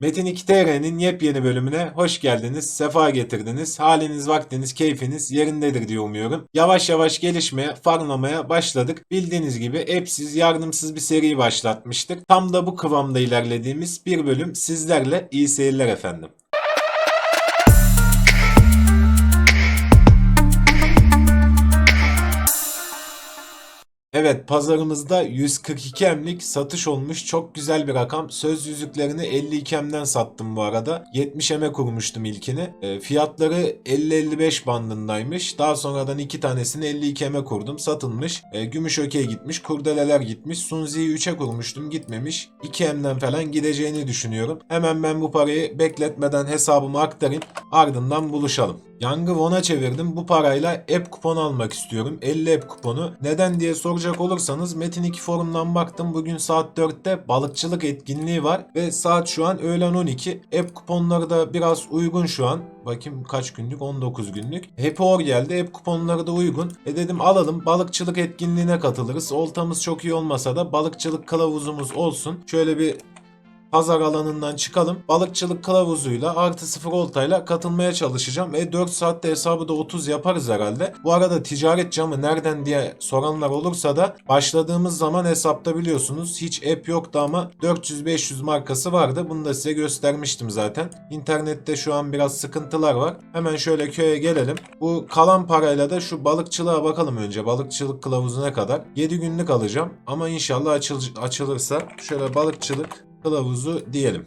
Metin 2 TR'nin yepyeni bölümüne hoş geldiniz, sefa getirdiniz. Haliniz, vaktiniz, keyfiniz yerindedir diye umuyorum. Yavaş yavaş gelişmeye, farmlamaya başladık. Bildiğiniz gibi app'siz, yardımsız bir seri başlatmıştık. Tam da bu kıvamda ilerlediğimiz bir bölüm sizlerle iyi seyirler efendim. Evet pazarımızda 142 emlik satış olmuş. Çok güzel bir rakam. Söz yüzüklerini 52 emden sattım bu arada. 70 eme kurmuştum ilkini. E, fiyatları 50-55 bandındaymış. Daha sonradan iki tanesini 52 eme kurdum. Satılmış. E, gümüş okey gitmiş. Kurdeleler gitmiş. Sunzi'yi 3'e kurmuştum. Gitmemiş. 2 emden falan gideceğini düşünüyorum. Hemen ben bu parayı bekletmeden hesabıma aktarayım. Ardından buluşalım. Yang'ı Won'a çevirdim. Bu parayla app kuponu almak istiyorum. 50 app kuponu. Neden diye soracak olursanız Metin 2 forumdan baktım. Bugün saat 4'te balıkçılık etkinliği var. Ve saat şu an öğlen 12. App kuponları da biraz uygun şu an. Bakayım kaç günlük? 19 günlük. Happy Hour geldi. App kuponları da uygun. E dedim alalım. Balıkçılık etkinliğine katılırız. Oltamız çok iyi olmasa da balıkçılık kılavuzumuz olsun. Şöyle bir pazar alanından çıkalım. Balıkçılık kılavuzuyla artı sıfır oltayla katılmaya çalışacağım. E 4 saatte hesabı da 30 yaparız herhalde. Bu arada ticaret camı nereden diye soranlar olursa da başladığımız zaman hesapta biliyorsunuz hiç app yoktu ama 400-500 markası vardı. Bunu da size göstermiştim zaten. İnternette şu an biraz sıkıntılar var. Hemen şöyle köye gelelim. Bu kalan parayla da şu balıkçılığa bakalım önce. Balıkçılık kılavuzu ne kadar? 7 günlük alacağım ama inşallah açıl- açılırsa şöyle balıkçılık kılavuzu diyelim.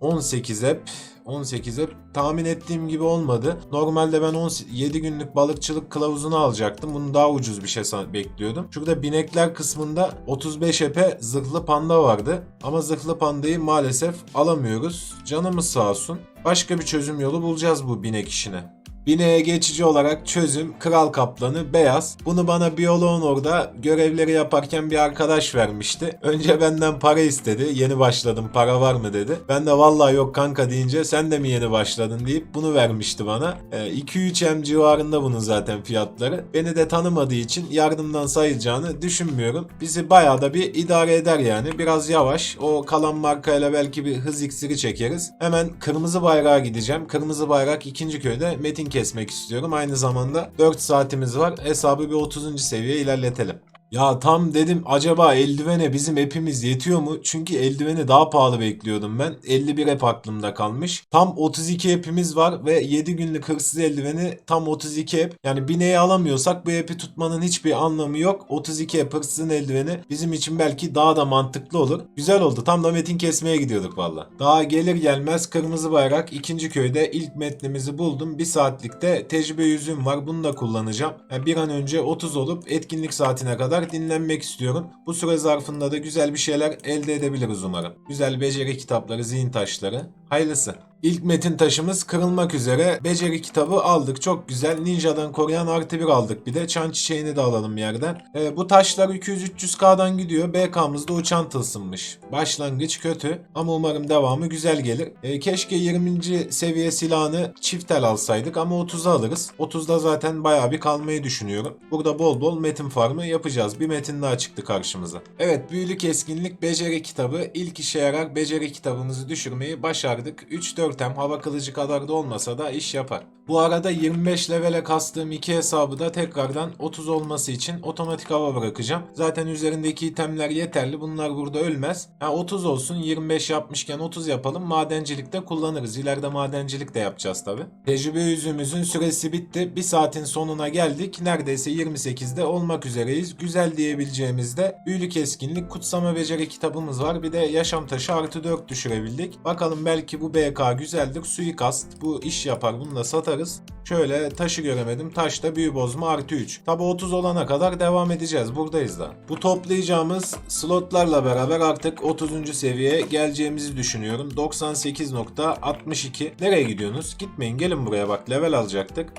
18 app 18 app tahmin ettiğim gibi olmadı. Normalde ben 17 günlük balıkçılık kılavuzunu alacaktım. Bunu daha ucuz bir şey bekliyordum. Şurada binekler kısmında 35 app'e zırhlı panda vardı. Ama zırhlı pandayı maalesef alamıyoruz. Canımız sağ olsun. Başka bir çözüm yolu bulacağız bu binek işine. Bineğe geçici olarak çözüm kral kaplanı beyaz. Bunu bana biyoloğun orada görevleri yaparken bir arkadaş vermişti. Önce benden para istedi. Yeni başladım para var mı dedi. Ben de vallahi yok kanka deyince sen de mi yeni başladın deyip bunu vermişti bana. Ee, 2-3 M civarında bunun zaten fiyatları. Beni de tanımadığı için yardımdan sayılacağını düşünmüyorum. Bizi bayağı da bir idare eder yani. Biraz yavaş. O kalan markayla belki bir hız iksiri çekeriz. Hemen kırmızı bayrağa gideceğim. Kırmızı bayrak ikinci köyde Metin kesmek istiyorum. Aynı zamanda 4 saatimiz var. Hesabı bir 30. seviyeye ilerletelim. Ya tam dedim acaba eldivene bizim app'imiz yetiyor mu? Çünkü eldiveni daha pahalı bekliyordum ben. 51 app aklımda kalmış. Tam 32 app'imiz var ve 7 günlük hırsız eldiveni tam 32 app. Yani bineği alamıyorsak bu app'i tutmanın hiçbir anlamı yok. 32 app hırsızın eldiveni bizim için belki daha da mantıklı olur. Güzel oldu. Tam da metin kesmeye gidiyorduk valla. Daha gelir gelmez kırmızı bayrak ikinci köyde ilk metnimizi buldum. Bir saatlikte tecrübe yüzüğüm var. Bunu da kullanacağım. Yani bir an önce 30 olup etkinlik saatine kadar dinlenmek istiyorum. Bu süre zarfında da güzel bir şeyler elde edebiliriz umarım. Güzel beceri kitapları, zihin taşları. Hayırlısı. İlk metin taşımız kırılmak üzere. Beceri kitabı aldık. Çok güzel. Ninja'dan koruyan artı bir aldık. Bir de çan çiçeğini de alalım yerden. Ee, bu taşlar 200-300k'dan gidiyor. BK'mızda uçan tılsınmış. Başlangıç kötü ama umarım devamı güzel gelir. Ee, keşke 20. seviye silahını çift el alsaydık ama 30'a alırız. 30'da zaten bayağı bir kalmayı düşünüyorum. Burada bol bol metin farmı yapacağız. Bir metin daha çıktı karşımıza. Evet büyülü keskinlik beceri kitabı. İlk işe yarar beceri kitabımızı düşürmeyi başardık. 3-4 hem hava kılıcı kadar da olmasa da iş yapar. Bu arada 25 levele kastığım iki hesabı da tekrardan 30 olması için otomatik hava bırakacağım. Zaten üzerindeki itemler yeterli. Bunlar burada ölmez. Ha 30 olsun 25 yapmışken 30 yapalım. Madencilikte kullanırız. İleride madencilik de yapacağız tabi. Tecrübe yüzüğümüzün süresi bitti. Bir saatin sonuna geldik. Neredeyse 28'de olmak üzereyiz. Güzel diyebileceğimizde büyülü keskinlik kutsama beceri kitabımız var. Bir de yaşam taşı artı 4 düşürebildik. Bakalım belki bu BK güzeldir. Suikast bu iş yapar. Bunu da satarız. Şöyle taşı göremedim. Taşta büyü bozma artı 3. Tabi 30 olana kadar devam edeceğiz. Buradayız da. Bu toplayacağımız slotlarla beraber artık 30. seviyeye geleceğimizi düşünüyorum. 98.62. Nereye gidiyorsunuz? Gitmeyin gelin buraya bak level alacaktık.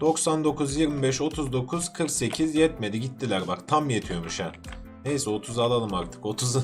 99, 25, 39, 48 yetmedi gittiler bak tam yetiyormuş ha. Neyse 30 alalım artık. 30'u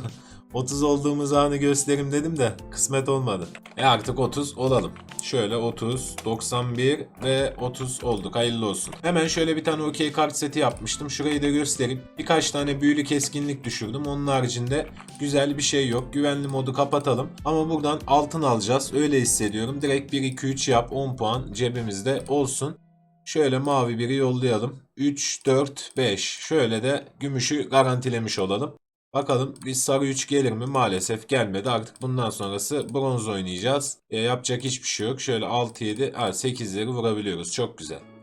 30 olduğumuz anı gösterim dedim de kısmet olmadı. E artık 30 olalım. Şöyle 30, 91 ve 30 olduk. Hayırlı olsun. Hemen şöyle bir tane okey kart seti yapmıştım. Şurayı da göstereyim. Birkaç tane büyülü keskinlik düşürdüm. Onun haricinde güzel bir şey yok. Güvenli modu kapatalım. Ama buradan altın alacağız. Öyle hissediyorum. Direkt 1, 2, 3 yap. 10 puan cebimizde olsun. Şöyle mavi biri yollayalım. 3, 4, 5. Şöyle de gümüşü garantilemiş olalım. Bakalım bir sarı 3 gelir mi? Maalesef gelmedi. Artık bundan sonrası bronz oynayacağız. E, yapacak hiçbir şey yok. Şöyle 6, 7, ha, 8'leri vurabiliyoruz. Çok güzel.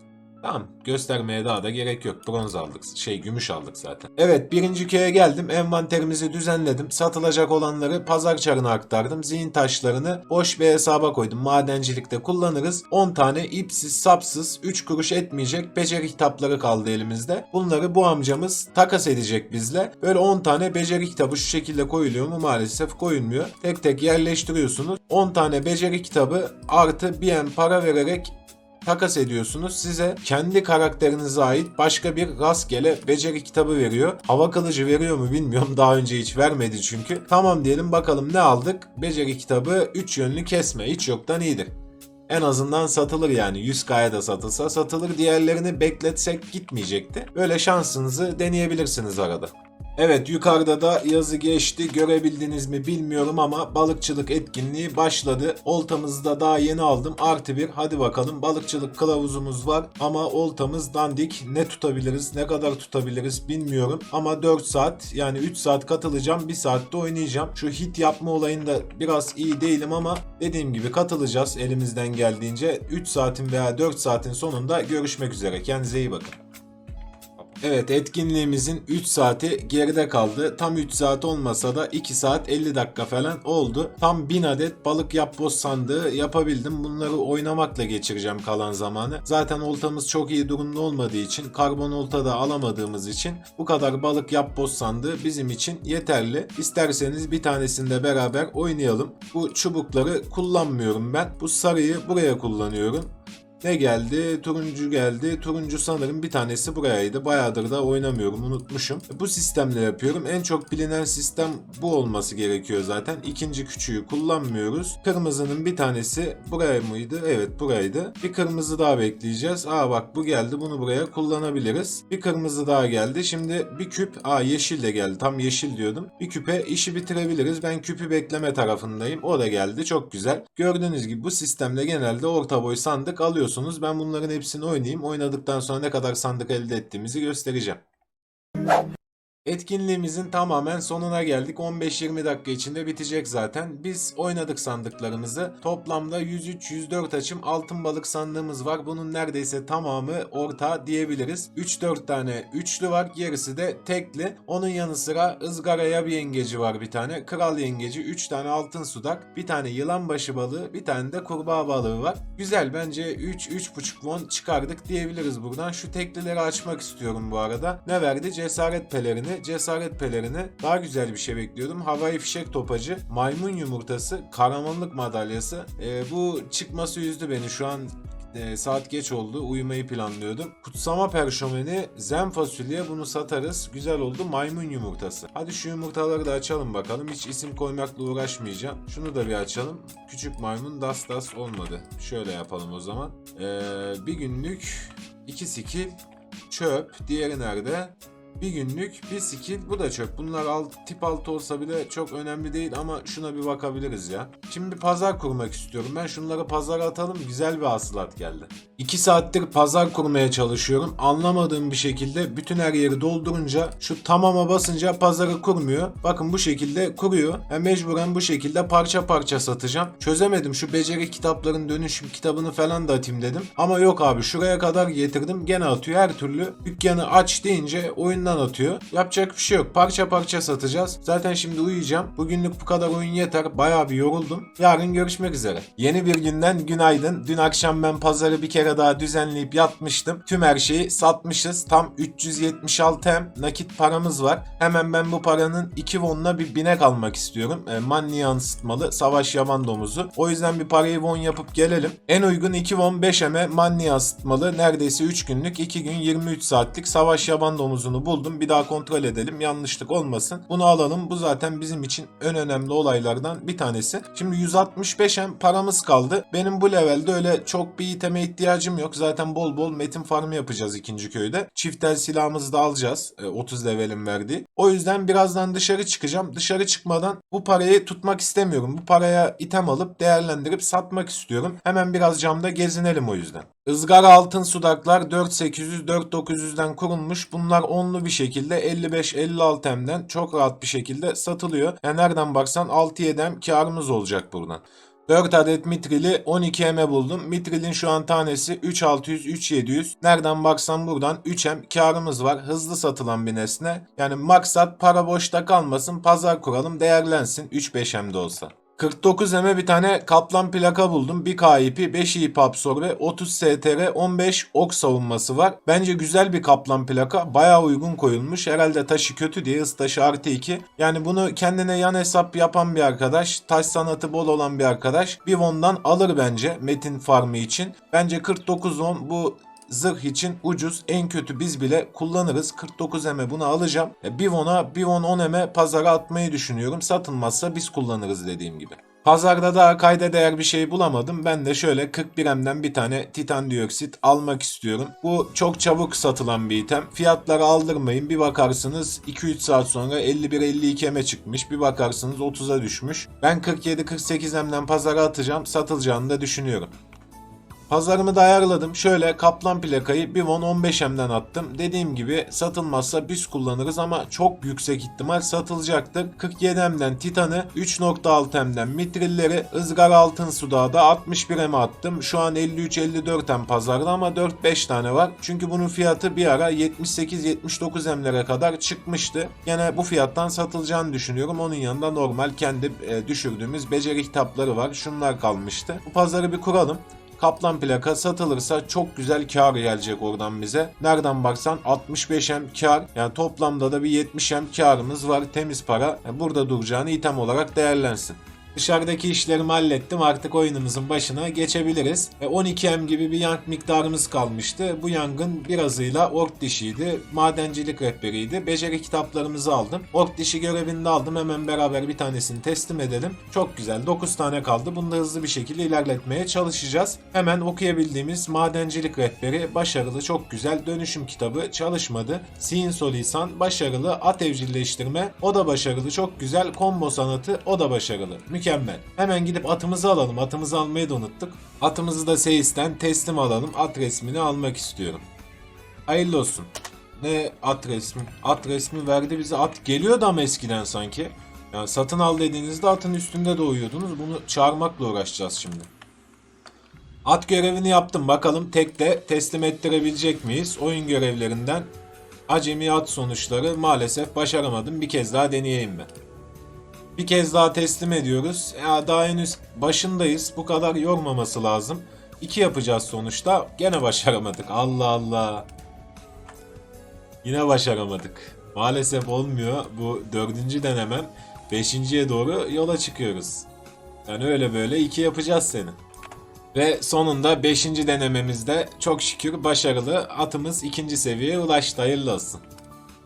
Tamam göstermeye daha da gerek yok. Bronz aldık. Şey gümüş aldık zaten. Evet birinci köye geldim. Envanterimizi düzenledim. Satılacak olanları pazar çarına aktardım. Zihin taşlarını boş bir hesaba koydum. Madencilikte kullanırız. 10 tane ipsiz sapsız 3 kuruş etmeyecek beceri kitapları kaldı elimizde. Bunları bu amcamız takas edecek bizle. Böyle 10 tane beceri kitabı şu şekilde koyuluyor mu? Maalesef koyulmuyor. Tek tek yerleştiriyorsunuz. 10 tane beceri kitabı artı bir en para vererek takas ediyorsunuz. Size kendi karakterinize ait başka bir rastgele beceri kitabı veriyor. Hava kılıcı veriyor mu bilmiyorum. Daha önce hiç vermedi çünkü. Tamam diyelim bakalım ne aldık? Beceri kitabı 3 yönlü kesme. Hiç yoktan iyidir. En azından satılır yani 100K'ya da satılsa satılır. Diğerlerini bekletsek gitmeyecekti. Böyle şansınızı deneyebilirsiniz arada. Evet yukarıda da yazı geçti. Görebildiniz mi bilmiyorum ama balıkçılık etkinliği başladı. Oltamızı da daha yeni aldım. Artı bir hadi bakalım balıkçılık kılavuzumuz var ama oltamız dandik. Ne tutabiliriz ne kadar tutabiliriz bilmiyorum. Ama 4 saat yani 3 saat katılacağım 1 saatte oynayacağım. Şu hit yapma olayında biraz iyi değilim ama dediğim gibi katılacağız elimizden geldiğince. 3 saatin veya 4 saatin sonunda görüşmek üzere. Kendinize iyi bakın. Evet etkinliğimizin 3 saati geride kaldı. Tam 3 saat olmasa da 2 saat 50 dakika falan oldu. Tam 1000 adet balık yap boz sandığı yapabildim. Bunları oynamakla geçireceğim kalan zamanı. Zaten oltamız çok iyi durumda olmadığı için karbon olta da alamadığımız için bu kadar balık yap boz sandığı bizim için yeterli. İsterseniz bir tanesini de beraber oynayalım. Bu çubukları kullanmıyorum ben. Bu sarıyı buraya kullanıyorum. Ne geldi? Turuncu geldi. Turuncu sanırım bir tanesi burayaydı. Bayağıdır da oynamıyorum. Unutmuşum. Bu sistemle yapıyorum. En çok bilinen sistem bu olması gerekiyor zaten. İkinci küçüğü kullanmıyoruz. Kırmızının bir tanesi buraya mıydı? Evet buraydı. Bir kırmızı daha bekleyeceğiz. Aa bak bu geldi. Bunu buraya kullanabiliriz. Bir kırmızı daha geldi. Şimdi bir küp. Aa yeşil de geldi. Tam yeşil diyordum. Bir küpe işi bitirebiliriz. Ben küpü bekleme tarafındayım. O da geldi. Çok güzel. Gördüğünüz gibi bu sistemde genelde orta boy sandık alıyorsunuz. Ben bunların hepsini oynayayım. Oynadıktan sonra ne kadar sandık elde ettiğimizi göstereceğim. Etkinliğimizin tamamen sonuna geldik. 15-20 dakika içinde bitecek zaten. Biz oynadık sandıklarımızı. Toplamda 103-104 açım altın balık sandığımız var. Bunun neredeyse tamamı orta diyebiliriz. 3-4 tane üçlü var. Gerisi de tekli. Onun yanı sıra ızgara yab yengeci var bir tane. Kral yengeci, 3 tane altın sudak, bir tane yılan başı balığı, bir tane de kurbağa balığı var. Güzel bence 3-3,5 won çıkardık diyebiliriz buradan. Şu teklileri açmak istiyorum bu arada. Ne verdi? Cesaret pelerini cesaret pelerini daha güzel bir şey bekliyordum. Havai fişek topacı, maymun yumurtası, kahramanlık madalyası. Ee, bu çıkması üzdü beni. Şu an e, saat geç oldu. Uyumayı planlıyordum. Kutsama perşomeni, zen fasulye bunu satarız. Güzel oldu. Maymun yumurtası. Hadi şu yumurtaları da açalım bakalım. Hiç isim koymakla uğraşmayacağım. Şunu da bir açalım. Küçük maymun das das olmadı. Şöyle yapalım o zaman. Ee, bir günlük iki skill çöp. Diğeri nerede? Bir günlük bir skill bu da çöp. Bunlar alt, tip altı olsa bile çok önemli değil ama şuna bir bakabiliriz ya. Şimdi bir pazar kurmak istiyorum. Ben şunları pazara atalım. Güzel bir hasılat geldi. 2 saattir pazar kurmaya çalışıyorum. Anlamadığım bir şekilde bütün her yeri doldurunca şu tamama basınca pazarı kurmuyor. Bakın bu şekilde kuruyor. Ben mecburen bu şekilde parça parça satacağım. Çözemedim şu beceri kitapların dönüşüm kitabını falan da atayım dedim. Ama yok abi şuraya kadar getirdim gene atıyor. Her türlü dükkanı aç deyince oyundan atıyor. Yapacak bir şey yok. Parça parça satacağız. Zaten şimdi uyuyacağım. Bugünlük bu kadar oyun yeter. Bayağı bir yoruldum. Yarın görüşmek üzere. Yeni bir günden günaydın. Dün akşam ben pazarı bir kere daha düzenleyip yatmıştım. Tüm her şeyi satmışız. Tam 376 hem nakit paramız var. Hemen ben bu paranın 2 won'la bir binek almak istiyorum. E, Manni yansıtmalı savaş yaban domuzu. O yüzden bir parayı won yapıp gelelim. En uygun 2 won 5 eme Manni yansıtmalı neredeyse 3 günlük 2 gün 23 saatlik savaş yaban domuzunu buldum buldum. Bir daha kontrol edelim. Yanlışlık olmasın. Bunu alalım. Bu zaten bizim için en önemli olaylardan bir tanesi. Şimdi 165 hem paramız kaldı. Benim bu levelde öyle çok bir iteme ihtiyacım yok. Zaten bol bol metin farmı yapacağız ikinci köyde. Çiftel silahımızı da alacağız. e, 30 levelin verdiği. O yüzden birazdan dışarı çıkacağım. Dışarı çıkmadan bu parayı tutmak istemiyorum. Bu paraya item alıp değerlendirip satmak istiyorum. Hemen biraz camda gezinelim o yüzden. Izgara altın sudaklar 4800 4900'den kurulmuş. Bunlar onlu bir şekilde 55-56 M'den çok rahat bir şekilde satılıyor. Yani nereden baksan 6-7 M karımız olacak buradan. 4 adet mitrili 12 M'e buldum. Mitrilin şu an tanesi 3600 3700. Nereden baksan buradan 3 M karımız var. Hızlı satılan bir nesne. Yani maksat para boşta kalmasın. Pazar kuralım değerlensin 3-5 M'de olsa. 49 M'e bir tane kaplan plaka buldum. 1 KIP, 5 IP absorbe, 30 STR, 15 ok savunması var. Bence güzel bir kaplan plaka. Bayağı uygun koyulmuş. Herhalde taşı kötü diye hız taşı artı 2. Yani bunu kendine yan hesap yapan bir arkadaş, taş sanatı bol olan bir arkadaş bir Von'dan alır bence Metin Farmı için. Bence 49 Von bu zırh için ucuz. En kötü biz bile kullanırız. 49 eme bunu alacağım. E, Bir Von'a, bir Von 10 eme pazara atmayı düşünüyorum. Satılmazsa biz kullanırız dediğim gibi. Pazarda daha kayda değer bir şey bulamadım. Ben de şöyle 41 M'den bir tane titan dioksit almak istiyorum. Bu çok çabuk satılan bir item. Fiyatları aldırmayın. Bir bakarsınız 2-3 saat sonra 51-52 M'e çıkmış. Bir bakarsınız 30'a düşmüş. Ben 47-48 M'den pazara atacağım. Satılacağını da düşünüyorum. Pazarımı da ayarladım. Şöyle kaplan plakayı bir won 15M'den attım. Dediğim gibi satılmazsa biz kullanırız ama çok yüksek ihtimal satılacaktır. 47M'den Titan'ı, 3.6M'den Mitrilleri, ızgara altın sudağı da 61M'e attım. Şu an 53-54M pazarda ama 4-5 tane var. Çünkü bunun fiyatı bir ara 78-79M'lere kadar çıkmıştı. Yine bu fiyattan satılacağını düşünüyorum. Onun yanında normal kendi e, düşürdüğümüz beceri kitapları var. Şunlar kalmıştı. Bu pazarı bir kuralım. Kaplan plaka satılırsa çok güzel kar gelecek oradan bize. Nereden baksan 65M kar. Yani toplamda da bir 70M karımız var. Temiz para. Burada duracağını item olarak değerlensin. Dışarıdaki işlerimi hallettim. Artık oyunumuzun başına geçebiliriz. E, 12M gibi bir yank miktarımız kalmıştı. Bu yangın birazıyla ork dişiydi. Madencilik rehberiydi. Beceri kitaplarımızı aldım. Ork dişi görevini de aldım. Hemen beraber bir tanesini teslim edelim. Çok güzel. 9 tane kaldı. Bunu da hızlı bir şekilde ilerletmeye çalışacağız. Hemen okuyabildiğimiz madencilik rehberi başarılı. Çok güzel. Dönüşüm kitabı çalışmadı. Sin Solisan başarılı. At evcilleştirme o da başarılı. Çok güzel. Combo sanatı o da başarılı. Mükemmel. Hemen gidip atımızı alalım. Atımızı almayı da unuttuk. Atımızı da Seyis'ten teslim alalım. At resmini almak istiyorum. Hayırlı olsun. Ne at resmi? At resmi verdi bize. At geliyordu ama eskiden sanki. Yani satın al dediğinizde atın üstünde doğuyordunuz. Bunu çağırmakla uğraşacağız şimdi. At görevini yaptım. Bakalım tek de teslim ettirebilecek miyiz? Oyun görevlerinden acemi at sonuçları maalesef başaramadım. Bir kez daha deneyeyim ben. Bir kez daha teslim ediyoruz. Ya daha henüz başındayız. Bu kadar yormaması lazım. İki yapacağız sonuçta. Gene başaramadık. Allah Allah. Yine başaramadık. Maalesef olmuyor. Bu dördüncü denemem. Beşinciye doğru yola çıkıyoruz. Yani öyle böyle iki yapacağız seni. Ve sonunda 5. denememizde çok şükür başarılı atımız ikinci seviyeye ulaştı. Hayırlı olsun.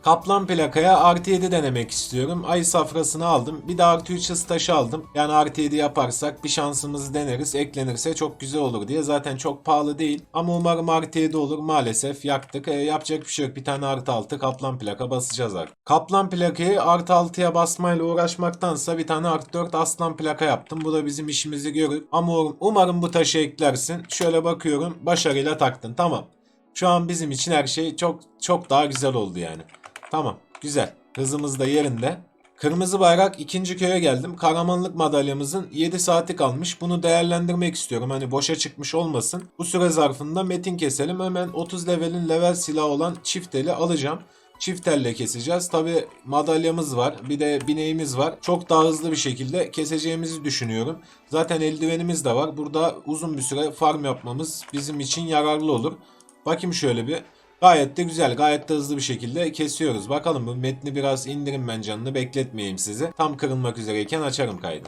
Kaplan plakaya artı 7 denemek istiyorum. Ay safrasını aldım. Bir de artı 3 hız taşı aldım. Yani artı 7 yaparsak bir şansımızı deneriz. Eklenirse çok güzel olur diye. Zaten çok pahalı değil. Ama umarım artı 7 olur. Maalesef yaktık. E, yapacak bir şey yok. Bir tane artı 6 kaplan plaka basacağız artık. Kaplan plakayı artı 6'ya basmayla uğraşmaktansa bir tane artı 4 aslan plaka yaptım. Bu da bizim işimizi görür. Ama umarım, umarım bu taşı eklersin. Şöyle bakıyorum. Başarıyla taktın. Tamam. Şu an bizim için her şey çok çok daha güzel oldu yani. Tamam güzel. Hızımız da yerinde. Kırmızı bayrak ikinci köye geldim. Kahramanlık madalyamızın 7 saati kalmış. Bunu değerlendirmek istiyorum. Hani boşa çıkmış olmasın. Bu süre zarfında metin keselim. Hemen 30 levelin level silahı olan çift eli alacağım. Çift elle keseceğiz. Tabi madalyamız var. Bir de bineğimiz var. Çok daha hızlı bir şekilde keseceğimizi düşünüyorum. Zaten eldivenimiz de var. Burada uzun bir süre farm yapmamız bizim için yararlı olur. Bakayım şöyle bir. Gayet de güzel, gayet de hızlı bir şekilde kesiyoruz. Bakalım bu metni biraz indirin ben canını bekletmeyeyim sizi. Tam kırılmak üzereyken açarım kaydı.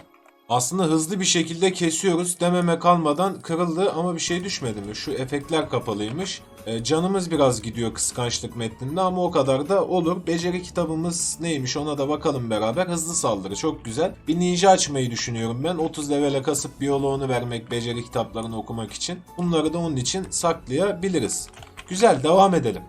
Aslında hızlı bir şekilde kesiyoruz. Dememe kalmadan kırıldı ama bir şey düşmedi mi? Şu efektler kapalıymış. E, canımız biraz gidiyor kıskançlık metninde ama o kadar da olur. Beceri kitabımız neymiş ona da bakalım beraber. Hızlı saldırı çok güzel. Bir ninja açmayı düşünüyorum ben. 30 levele kasıp biyoloğunu vermek beceri kitaplarını okumak için. Bunları da onun için saklayabiliriz. Güzel devam edelim.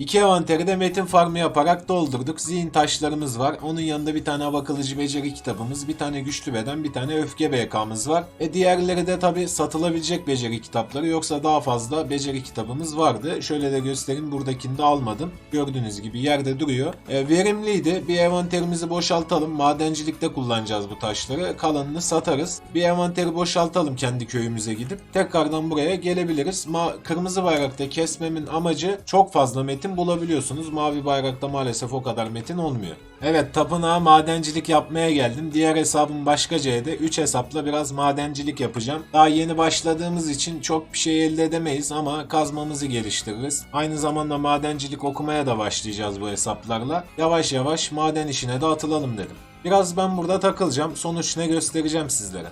İki envanteri de metin farmı yaparak doldurduk. Zihin taşlarımız var. Onun yanında bir tane hava kılıcı beceri kitabımız, bir tane güçlü beden, bir tane öfke BK'mız var. E diğerleri de tabi satılabilecek beceri kitapları yoksa daha fazla beceri kitabımız vardı. Şöyle de göstereyim buradakini de almadım. Gördüğünüz gibi yerde duruyor. E, verimliydi. Bir envanterimizi boşaltalım. Madencilikte kullanacağız bu taşları. Kalanını satarız. Bir envanteri boşaltalım kendi köyümüze gidip. Tekrardan buraya gelebiliriz. Ma kırmızı bayrakta kesmemin amacı çok fazla metin bulabiliyorsunuz. Mavi bayrakta maalesef o kadar metin olmuyor. Evet tapınağa madencilik yapmaya geldim. Diğer hesabım başka C'de. 3 hesapla biraz madencilik yapacağım. Daha yeni başladığımız için çok bir şey elde edemeyiz ama kazmamızı geliştiririz. Aynı zamanda madencilik okumaya da başlayacağız bu hesaplarla. Yavaş yavaş maden işine de atılalım dedim. Biraz ben burada takılacağım. Sonuç ne göstereceğim sizlere.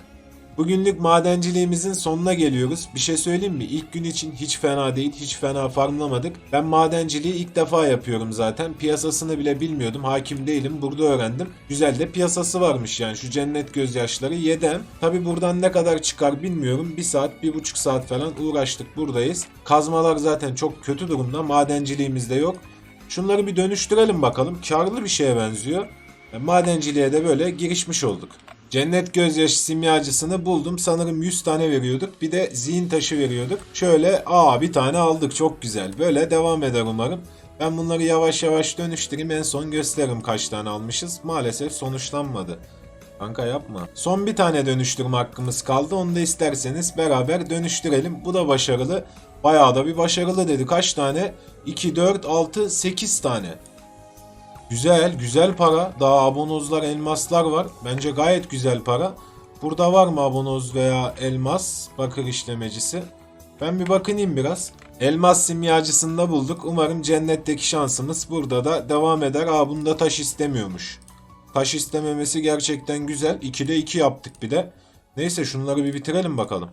Bugünlük madenciliğimizin sonuna geliyoruz. Bir şey söyleyeyim mi? İlk gün için hiç fena değil, hiç fena farmlamadık. Ben madenciliği ilk defa yapıyorum zaten. Piyasasını bile bilmiyordum, hakim değilim. Burada öğrendim. Güzel de piyasası varmış yani şu cennet gözyaşları yedem. Tabi buradan ne kadar çıkar bilmiyorum. Bir saat, bir buçuk saat falan uğraştık buradayız. Kazmalar zaten çok kötü durumda. Madenciliğimiz de yok. Şunları bir dönüştürelim bakalım. Karlı bir şeye benziyor. E, Madenciliğe de böyle girişmiş olduk. Cennet gözyaşı simyacısını buldum. Sanırım 100 tane veriyorduk. Bir de zihin taşı veriyorduk. Şöyle aa bir tane aldık. Çok güzel. Böyle devam eder umarım. Ben bunları yavaş yavaş dönüştüreyim. En son gösteririm kaç tane almışız. Maalesef sonuçlanmadı. Kanka yapma. Son bir tane dönüştürme hakkımız kaldı. Onu da isterseniz beraber dönüştürelim. Bu da başarılı. Bayağı da bir başarılı dedi. Kaç tane? 2, 4, 6, 8 tane. Güzel, güzel para. Daha abonozlar, elmaslar var. Bence gayet güzel para. Burada var mı abonoz veya elmas bakır işlemecisi? Ben bir bakınayım biraz. Elmas simyacısında bulduk. Umarım cennetteki şansımız burada da devam eder. Aa bunda taş istemiyormuş. Taş istememesi gerçekten güzel. 2'de 2 yaptık bir de. Neyse şunları bir bitirelim bakalım.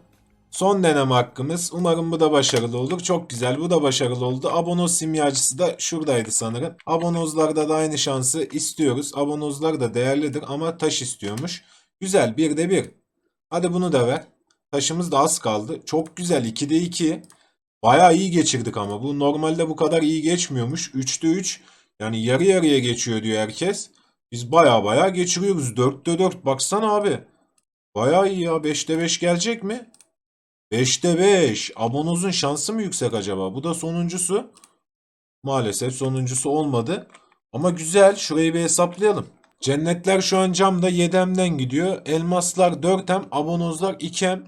Son deneme hakkımız. Umarım bu da başarılı olur. Çok güzel. Bu da başarılı oldu. Abonoz simyacısı da şuradaydı sanırım. Abonozlarda da aynı şansı istiyoruz. Abonozlar da değerlidir ama taş istiyormuş. Güzel. Bir de bir. Hadi bunu da ver. Taşımız da az kaldı. Çok güzel. 2'de 2. Bayağı iyi geçirdik ama. Bu normalde bu kadar iyi geçmiyormuş. 3'te 3. Yani yarı yarıya geçiyor diyor herkes. Biz bayağı bayağı geçiriyoruz. 4'te 4. Baksana abi. Bayağı iyi ya. 5'te 5 gelecek mi? 5'te 5. Abonozun şansı mı yüksek acaba? Bu da sonuncusu. Maalesef sonuncusu olmadı. Ama güzel. Şurayı bir hesaplayalım. Cennetler şu an camda 7M'den gidiyor. Elmaslar 4M, abonozlar 2M.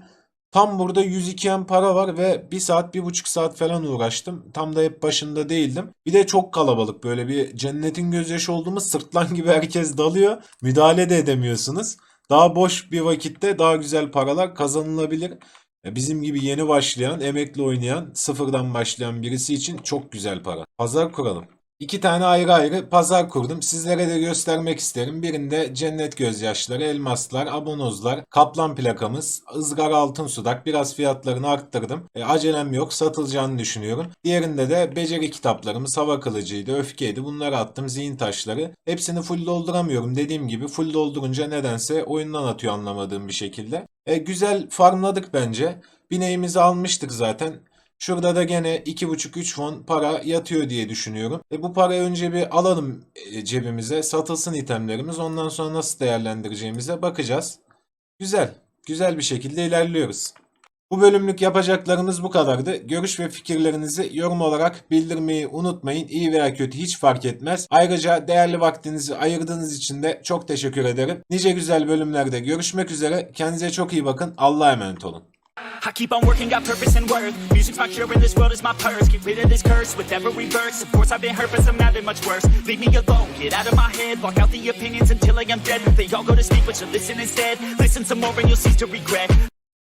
Tam burada 102M para var ve 1 saat 1,5 saat falan uğraştım. Tam da hep başında değildim. Bir de çok kalabalık böyle bir cennetin gözyaşı olduğumuz sırtlan gibi herkes dalıyor. Müdahale de edemiyorsunuz. Daha boş bir vakitte daha güzel paralar kazanılabilir. Ya Bizim gibi yeni başlayan, emekli oynayan, sıfırdan başlayan birisi için çok güzel para. Pazar kuralım. İki tane ayrı ayrı pazar kurdum. Sizlere de göstermek isterim. Birinde cennet gözyaşları, elmaslar, abonozlar, kaplan plakamız, ızgara altın sudak. Biraz fiyatlarını arttırdım. E, acelem yok. Satılacağını düşünüyorum. Diğerinde de beceri kitaplarımız, hava kılıcıydı, öfkeydi. Bunları attım. Zihin taşları. Hepsini full dolduramıyorum. Dediğim gibi full doldurunca nedense oyundan atıyor anlamadığım bir şekilde. E, güzel farmladık bence. Bineğimizi almıştık zaten. Şurada da gene 2,5-3 fon para yatıyor diye düşünüyorum. E bu parayı önce bir alalım e, cebimize. Satılsın itemlerimiz. Ondan sonra nasıl değerlendireceğimize bakacağız. Güzel. Güzel bir şekilde ilerliyoruz. Bu bölümlük yapacaklarımız bu kadardı. Görüş ve fikirlerinizi yorum olarak bildirmeyi unutmayın. İyi veya kötü hiç fark etmez. Ayrıca değerli vaktinizi ayırdığınız için de çok teşekkür ederim. Nice güzel bölümlerde görüşmek üzere. Kendinize çok iyi bakın. Allah'a emanet olun. I keep on working, got purpose and worth. Music's my cure and this world is my purse. Get rid of this curse with every verse. Of course I've been hurt, but some have been much worse. Leave me alone, get out of my head. Block out the opinions until I am dead. They all go to speak, but you listen instead. Listen some more and you'll cease to regret.